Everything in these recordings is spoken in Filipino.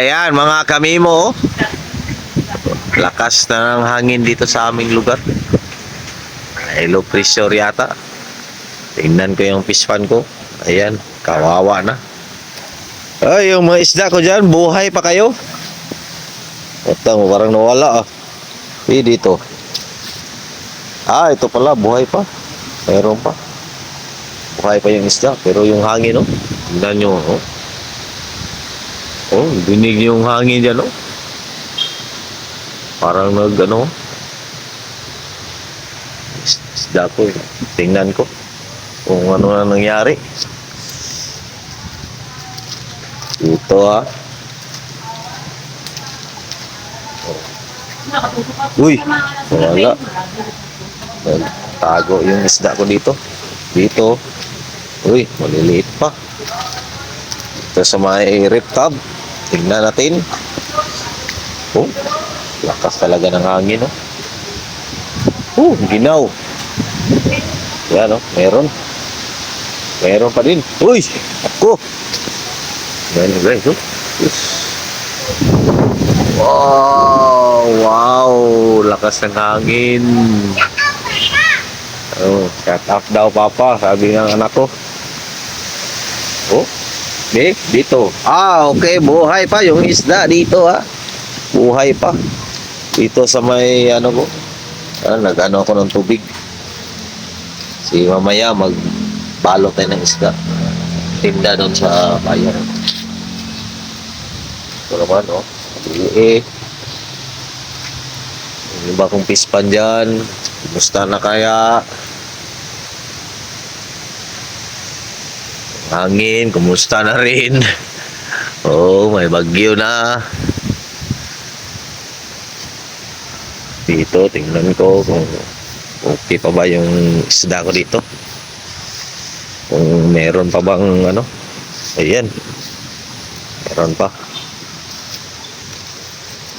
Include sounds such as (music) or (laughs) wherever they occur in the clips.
Ayan, mga kamimo. Lakas na ng hangin dito sa aming lugar. Ay, low pressure yata. Tingnan ko yung fish pan ko. Ayan, kawawa na. Ay, yung mga isda ko dyan, buhay pa kayo. Ito, parang nawala ah. Eh, dito. Ah, ito pala, buhay pa. Meron pa. Buhay pa yung isda, pero yung hangin, oh. Tingnan nyo, oh. Oh, dinig yung hangin dyan, oh. Parang nag, ano, is- isda ko, eh. Tingnan ko kung ano na nangyari. Ito, ah. Uy, wala. Tago yung isda ko dito. Dito. Uy, maliliit pa. Ito sa may rip tab. Tingnan natin. Oh, lakas talaga ng hangin, oh. Oh, ginaw. Yan, oh, meron. Meron pa din. Uy, ako. Yan, guys, oh. Wow, wow, lakas ng hangin. Oh, shut up daw papa, sabi ng anak ko. Oh, di, dito. Ah, okay, buhay pa yung isda dito ha. Buhay pa. Dito sa may ano ko. Ah, nag-ano ako ng tubig. Si mamaya magbalot tayo ng isda. Tinda doon sa bayan. Ito naman, oh. Eh, yung iba kong pispan dyan, kumusta na kaya? Hangin, kumusta na rin? Oh, may bagyo na. Dito, tingnan ko kung okay pa ba yung isda ko dito. Kung meron pa bang ano. Ayan. Meron pa.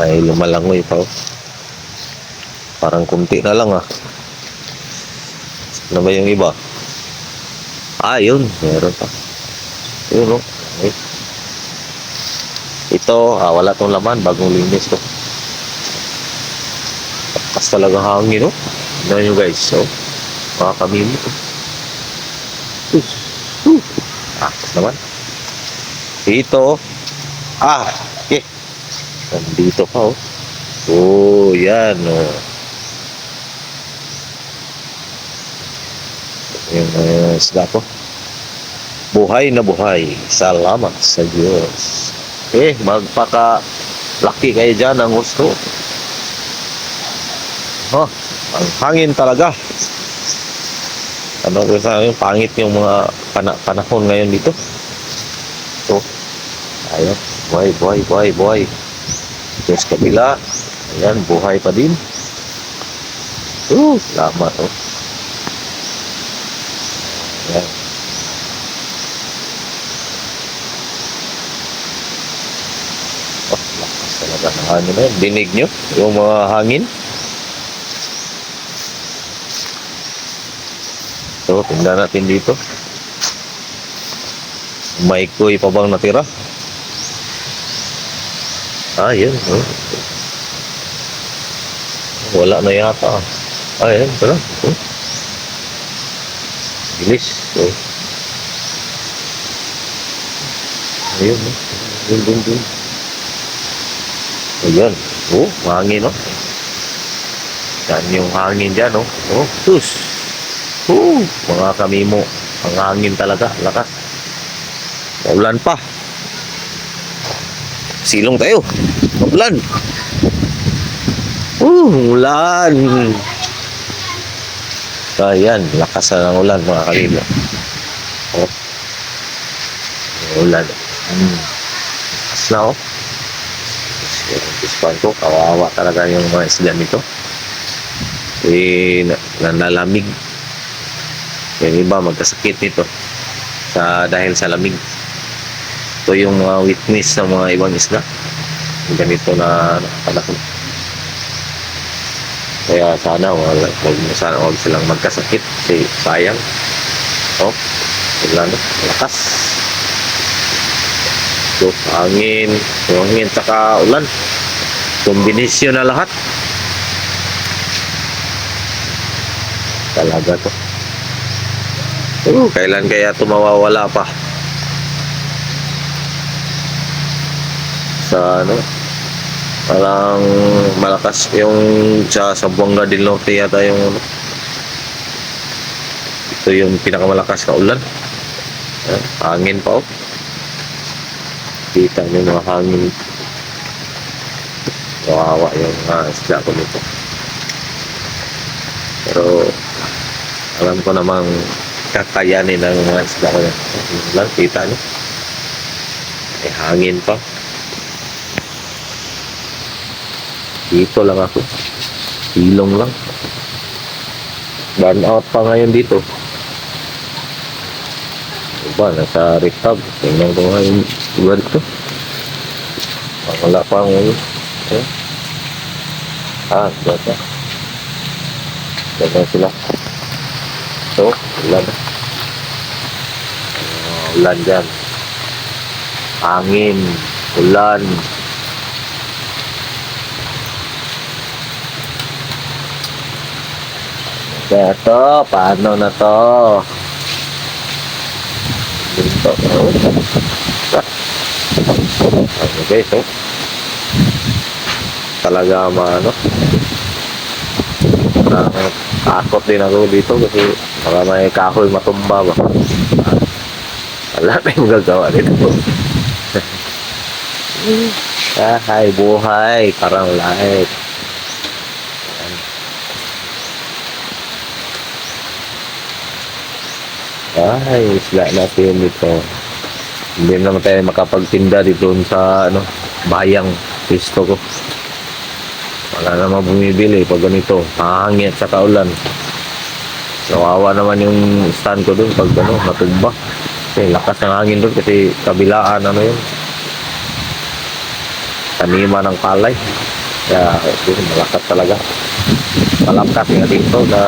May lumalangoy pa. oh. Parang kunti na lang ah. Ano ba yung iba? Ah, yun. Meron pa. Yun, oh. Okay. Ito, ah, wala tong laman. Bagong linis to. Lakas talaga hangin, oh. Tignan nyo guys. So, mga kamimi to. Uh, uh. Ah, naman. Ito, ah, okay. Nandito pa, oh. Oh, yan, oh. Yung uh, isda ko. Buhay na buhay. Salamat sa Diyos. Eh, magpaka laki kayo dyan ang gusto. Oh, ang hangin talaga. Ano ko sa akin, pangit yung mga pana panahon ngayon dito. So, ayun, buhay, buhay, buhay, buhay. Diyos kabila, ayan, buhay pa din. Uh, salamat, oh. Ayan. Oh, lakas talaga ng hangin na yun. Dinig nyo yung mga hangin. So, tingnan natin dito. May kuy pa bang natira? Ah, yun. Oh. Wala na yata. Ah, yan. Tara. Oh. Bilis. Oh. Ayun. Oh. Dun, dun, dun. Ayan. Oh, hangin, oh. Yan yung hangin dyan, oh. Oh, sus. Oh, mga kamimo. Ang hangin talaga. Lakas. Maulan pa. Silong tayo. Maulan. Uh, ulan. Ayan, lakas na ng ulan mga kalilo. Oh. Ulan. Hmm. Lakas na oh. Yung pispan ko, kawawa talaga yung mga isda nito. Eh, na- nanalamig. Yung iba magkasakit nito sa dahil sa lamig. Ito yung mga weakness ng mga ibang isda. Ganito na panahon. Kaya sana wala, wag, sana wag silang magkasakit kasi sayang. Oh, sila no, lakas. So, hangin, hangin saka ulan. Kombinasyon na lahat. Talaga to. Oh, kailan kaya ito mawawala pa? Sa ano? Parang malakas yung sa Sambuanga del Norte yata yung ano. Ito yung pinakamalakas na ulan. Eh, hangin pa oh. Kita niyo mga hangin. Kawawa yung uh, isda ko nito. Pero alam ko namang kakayanin ng mga isda ko yan. Lang, kita niyo. May hangin pa. Dito lang ako. Silong lang. Burn out pa ngayon dito. Diba, nasa rehab. Tingnan ko nga yung lugar ito. Wala pa ang ulo. Eh? Ah, diba Diba sila. So, ulan. Uh, ulan dyan. Hangin. Ulan. Kaya to, paano na to? Dito. Okay, so. Talaga maano. Takot din ako dito kasi baka may kahoy matumba ba. Wala na yung gagawa dito. (laughs) ah, buhay. Parang life. Ay, isla natin dito. Hindi naman tayo makapagtinda dito sa ano, bayang pisto ko. Wala namang bumibili pag ganito. Hangin sa kaulan. Nawawa naman yung stand ko dun pag ano, matumba. Kasi lakas ng hangin dun kasi kabilaan ano yun. Tanima ng palay. Kaya yun, malakas talaga. Malakas nga dito na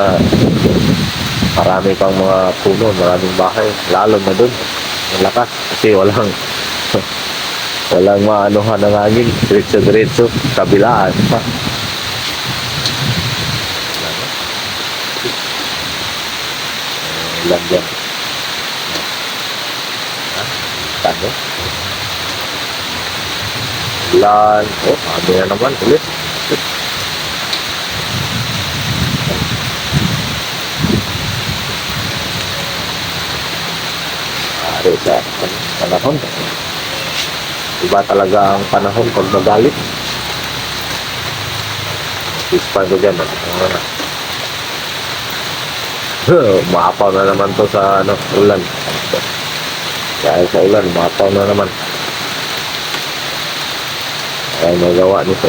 marami pang mga puno, maraming bahay, lalo na doon. Ang lakas kasi walang walang maanuhan ng hangin, diretso-diretso, kabilaan. Ilan dyan? Ha? Tano? Ilan? Oh, sabi na naman ulit. Ari sa panahon. Iba talaga ang panahon pag magalit. Ispan ko dyan. Ano na. Maapaw na naman to sa ano, ulan. Dahil sa ulan, maapaw na naman. Kaya magawa nito.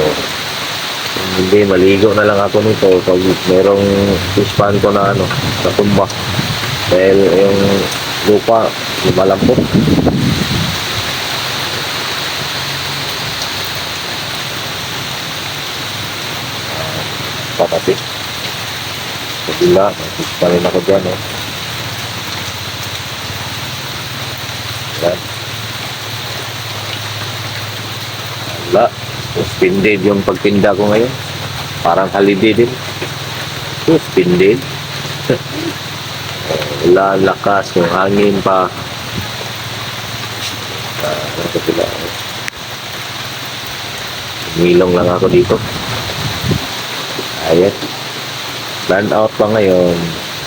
Hindi, maligo na lang ako nito pag merong ispan ko na ano, natumba. Dahil yung lupa, lumalambot. Patati. Kabila, pa rin ako dyan eh. Yan. Wala. Suspended yung pagtinda ko ngayon. Parang holiday din. Suspended. (laughs) Wala ang lakas, yung hangin pa. Ah, ano? Milong lang ako dito. Ayun. Land out pa ngayon.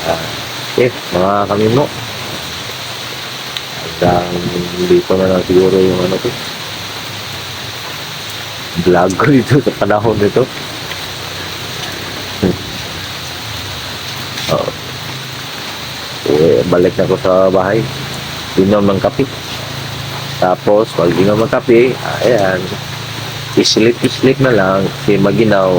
Ah, eh, mga kami mo. Hanggang dito na lang siguro yung ano ko. Vlog ko dito sa panahon nito. Oo. Uwi, balik ako sa bahay. Inom ng kape. Tapos, pag inom ng kape, ayan, islik-islik na lang, si maginaw.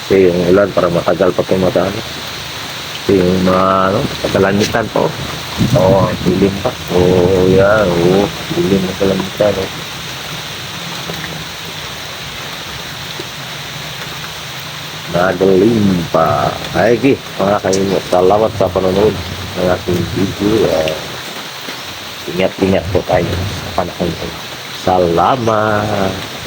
Kasi yung ulan, para matagal pa itong mataan. Kasi yung mga, ano, kalangitan po. Oo, oh, dilim pa. Oo, oh, yan, oo, dilim na kalangitan. Oh. Nadalim pa. Ay, gi, mga kayo, salamat sa panonood. ng ating video. Uh, ingat-ingat po tayo sa panahon. Salamat!